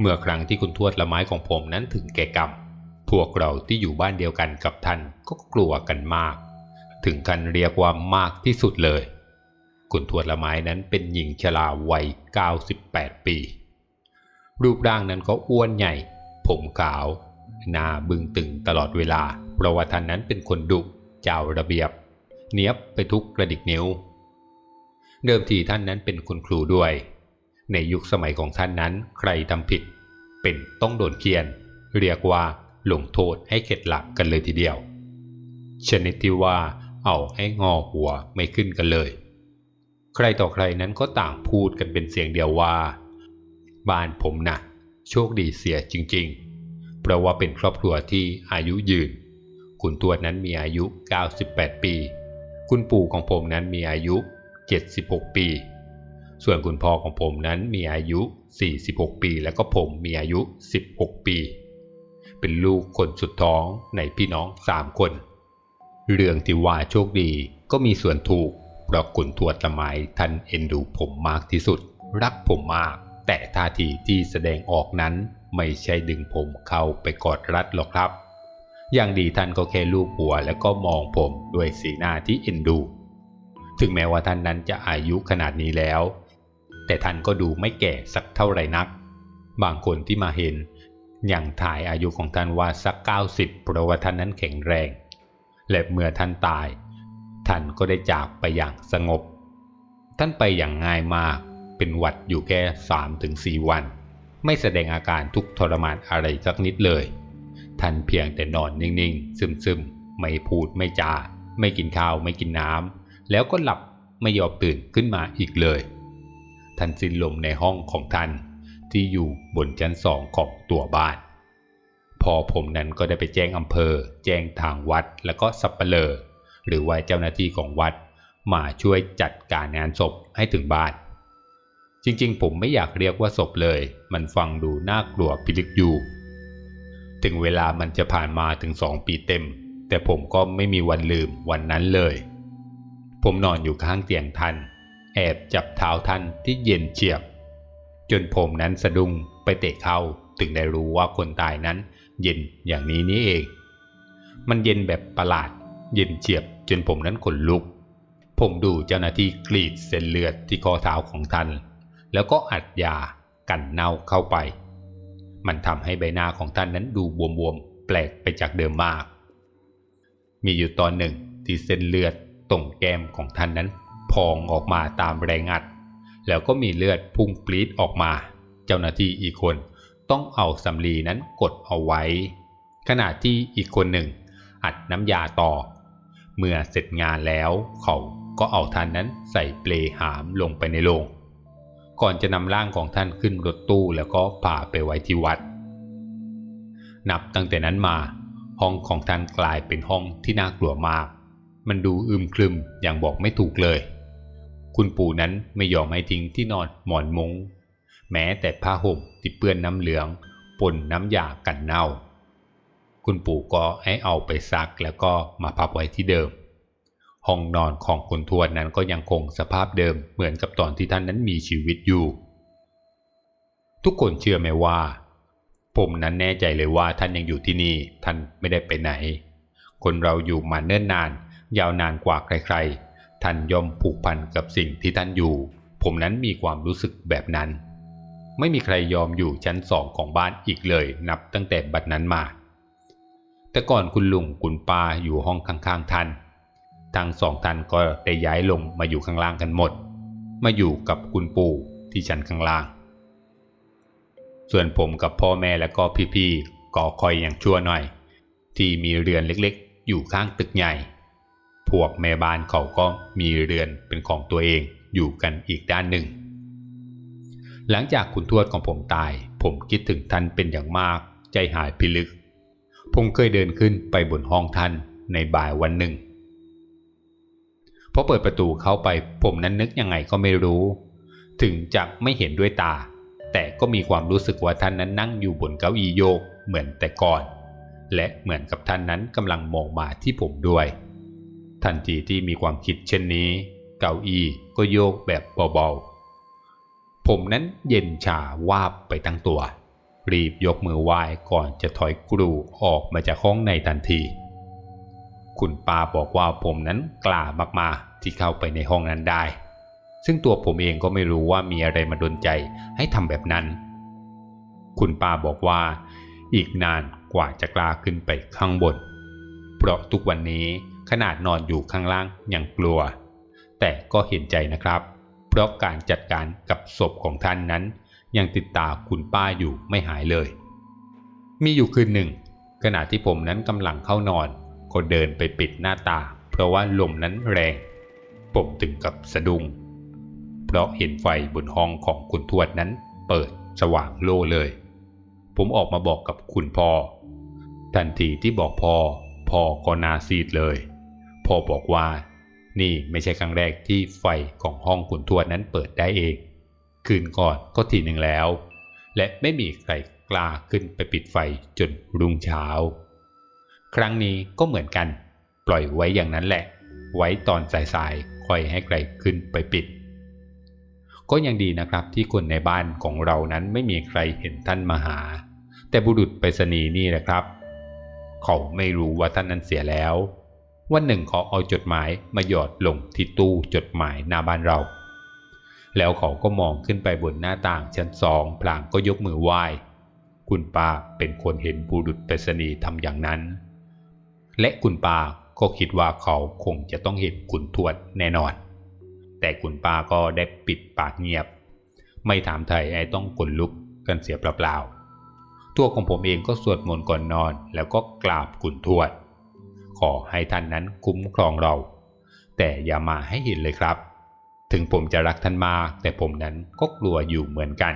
เมื่อครั้งที่คุณทวดละไม้ของผมนั้นถึงแก่กรรม พวกเราที่อยู่บ้านเดียวกันกับท่านก็กลัวกันมาก ถึงกันเรียกว่ามากที่สุดเลย คุณทวดละไม้นั้นเป็นหญิงชราวัย 98 ปี รูปร่างนั้นก็อ้วนใหญ่ ผมขาว หน้าบึงตึงตลอดเวลา เพราะว่าท่านนั้นเป็นคนดุ เจ้าระเบียบ เนียบไปทุกกระดิกนิ้ว เดิมทีท่านนั้นเป็นคุณครูด้วย ในยุคสมัยของท่านนั้นใครทำผิด เป็นต้องโดนเคียน เรียกว่าลงโทษให้เข็ดหลับกันเลยทีเดียว ชนิดที่ว่าเอาให้งอหัวไม่ขึ้นกันเลย ใครต่อใครนั้นก็ต่างพูดกันเป็นเสียงเดียวว่า บ้านผมนะ่ะ โชคดีเสียจริง ๆ เพราะว่าเป็นครอบครัวที่อายุยืน คุณทวดนั้นมีอายุ 98 ปี คุณปู่ของผมนั้นมีอายุ 76 ปี ส่วนคุณพ่อของผมนั้นมีอายุ 46 ปี แล้วก็ผมมีอายุ 16 ปี เป็นลูกคนสุดท้องในพี่น้องสามคน เรื่องที่ว่าโชคดีก็มีส่วนถูก เพราะคุณทวดละไมท่านเอ็นดูผมมากที่สุด รักผมมาก แต่ท่าทีที่แสดงออกนั้นไม่ใช่ดึงผมเข้าไปกอดรัดหรอกครับ อย่างดีท่านก็แค่ลูบหัวแล้วก็มองผมด้วยสีหน้าที่เอ็นดู ถึงแม้ว่าท่านนั้นจะอายุขนาดนี้แล้ว แต่ท่านก็ดูไม่แก่สักเท่าไหร่นัก บางคนที่มาเห็นอย่างถ่ายอายุของท่านว่าสัก 90เพราะว่าท่านนั้นแข็งแรง และเมื่อท่านตาย ท่านก็ได้จากไปอย่างสงบ ท่านไปอย่างง่ายมากเป็นหวัดอยู่แค่3-4 วัน ไม่แสดงอาการทุกข์ทรมานอะไรสักนิดเลย ท่านเพียงแต่นอนนิ่งๆ ซึมๆ ไม่พูดไม่จา ไม่กินข้าวไม่กินน้ำแล้วก็หลับไม่ยอมตื่นขึ้นมาอีกเลย ท่านสิ้นลมในห้องของท่าน ที่อยู่บนชั้นสองของตัวบ้าน พอผมนั้นก็ได้ไปแจ้งอำเภอ แจ้งทางวัดแล้วก็สับเปลอหรือว่าเจ้าหน้าที่ของวัด มาช่วยจัดการงานศพให้ถึงบ้าน จริงๆ ผมไม่อยากเรียกว่าศพเลย มันฟังดูน่ากลัวพิลึกอยู่ ถึงเวลามันจะผ่านมาถึงสองปีเต็ม แต่ผมก็ไม่มีวันลืมวันนั้นเลย ผมนอนอยู่ข้างเตียงท่าน แอบจับเท้าท่านที่เย็นเฉียบ จนผมนั้นสะดุ้งไปเตะเข้าถึงได้รู้ว่าคนตายนั้นเย็นอย่างนี้นี่เอง มันเย็นแบบประหลาด เย็นเฉียบจนผมนั้นขนลุก ผมดูเจ้าหน้าที่กรีดเส้นเลือดที่ข้อเท้าของท่าน แล้วก็อัดยากันเน่าเข้าไป มันทำให้ใบหน้าของท่านนั้นดูบวมๆ แปลกไปจากเดิมมาก มีอยู่ตอนหนึ่งที่เส้นเลือดตรงแก้มของท่านนั้น องออกมาตามแรงอัด แล้วก็มีเลือดพุ่งปรีดออกมา เจ้าหน้าที่อีกคนต้องเอาสำลีนั้นกดเอาไว้ ขณะที่อีกคนหนึ่ง อัดน้ำยาต่อ เมื่อเสร็จงานแล้วเขาก็เอาท่านนั้นใส่เปลหามลงไปในโรงก่อนจะนำร่างของท่านขึ้นรถตู้แล้วก็พาไปไว้ที่วัด นับตั้งแต่นั้นมา ห้องของท่านกลายเป็นห้องที่น่ากลัวมาก มันดูอึมครึมอย่างบอกไม่ถูกเลย คุณปู่นั้นไม่ยอมให้ทิ้งที่นอนหมอนมุง้ง แม้แต่ผ้าห่มที่เปื้อนน้ำเหลืองปนน้ำยากันเน่า คุณปู่ก็ให้เอาไปซักแล้วก็มาพับไว้ที่เดิม ห้องนอนของคุณทวดนั้นก็ยังคงสภาพเดิมเหมือนกับตอนที่ท่านนั้นมีชีวิตอยู่ ทุกคนเชื่อไหมว่า ผมนั้นแน่ใจเลยว่าท่านยังอยู่ที่นี่ท่านไม่ได้ไปไหน คนเราอยู่มาเนิ่นนาน ยาวนานกว่าใครๆ ท่านย่อมผูกพันกับสิ่งที่ท่านอยู่ ผมนั้นมีความรู้สึกแบบนั้น ไม่มีใครยอมอยู่ชั้นสองของบ้านอีกเลย นับตั้งแต่บัดนั้นมา แต่ก่อนคุณลุงคุณป้าอยู่ห้องข้างๆท่านทั้งสองท่านก็ได้ย้ายลงมาอยู่ข้างล่างกันหมด มาอยู่กับคุณปู่ที่ชั้นข้างล่าง ส่วนผมกับพ่อแม่และก็พี่ๆก็คอยอย่างชั่วหน่อย ที่มีเรือนเล็กๆ อยู่ข้างตึกใหญ่ พวกแม่บ้านเขาก็มีเรือนเป็นของตัวเองอยู่กันอีกด้านหนึ่ง หลังจากคุณทวดของผมตาย ผมคิดถึงท่านเป็นอย่างมาก ใจหายพิลึก ผมเคยเดินขึ้นไปบนห้องท่านในบ่ายวันหนึ่งพอเปิดประตูเข้าไปผมนั้นนึกยังไงก็ไม่รู้ ถึงจะไม่เห็นด้วยตา แต่ก็มีความรู้สึกว่าท่านนั้นนั่งอยู่บนเก้าอี้โยกเหมือนแต่ก่อน และเหมือนกับท่านนั้นกำลังมองมาที่ผมด้วย ทันทีที่มีความคิดเช่นนี้ เก้าอี้ก็โยกแบบเบาๆ ผมนั้นเย็นชาวาบไปทั้งตัว รีบยกมือไหว้ก่อนจะถอยกรูออกมาจากห้องในทันที คุณป้าบอกว่าผมนั้นกล้ามากๆที่เข้าไปในห้องนั้นได้ ซึ่งตัวผมเองก็ไม่รู้ว่ามีอะไรมาดนใจให้ทำแบบนั้น คุณป้าบอกว่า อีกนานกว่าจะกล้าขึ้นไปข้างบน เพราะทุกวันนี้ ขนาดนอนอยู่ข้างล่างอยังกลัว แต่ก็เห็นใจนะครับ เพราะการจัดการกับศพของท่านนั้น ยังติดตาคุณป้าอยู่ไม่หายเลย มีอยู่คืนหนึ่ง ขณะที่ผมนั้นกำลังเข้านอน ก็เดินไปปิดหน้าตา เพราะว่าลมนั้นแรง ผมถึงกับสะดุ้ง เพราะเห็นไฟบนห้องของคุณทวดนั้น เปิดสว่างโล่เลย ผมออกมาบอกกับคุณพ่อทันทีที่บอกพ่อพ่อก็นาซีดเลย พ่อบอกว่า นี่ไม่ใช่ครั้งแรกที่ไฟของห้องคุณทวดนั้นเปิดได้เอง คืนก่อนก็ทีหนึ่งแล้ว และไม่มีใครกล้าขึ้นไปปิดไฟจนรุ่งเช้า ครั้งนี้ก็เหมือนกัน ปล่อยไว้อย่างนั้นแหละ ไว้ตอนสายๆค่อยให้ใครขึ้นไปปิด ก็ยังดีนะครับที่คนในบ้านของเรานั้นไม่มีใครเห็นท่านมาหา แต่บุรุษไปรษณีย์นี่แหละครับ เขาไม่รู้ว่าท่านนั้นเสียแล้ว วันหนึ่งเขาเอาจดหมายมาหยอดลงที่ตู้จดหมายหน้าบ้านเรา แล้วเขาก็มองขึ้นไปบนหน้าต่างชั้นสองพลางก็ยกมือไหว้ คุณป้าเป็นคนเห็นบุรุษไปรษณีย์ทำอย่างนั้น และคุณป้าก็คิดว่าเขาคงจะต้องเห็นคุณทวดแน่นอน แต่คุณป้าก็ได้ปิดปากเงียบ ไม่ถามไทยไอ้ต้องกลลุกกันเสียเปล่าๆตัวของผมเองก็สวดมนต์ก่อนนอน แล้วก็กราบคุณทวด ขอให้ท่านนั้นคุ้มครองเรา แต่อย่ามาให้เห็นเลยครับ ถึงผมจะรักท่านมากแต่ผมนั้นก็กลัวอยู่เหมือนกัน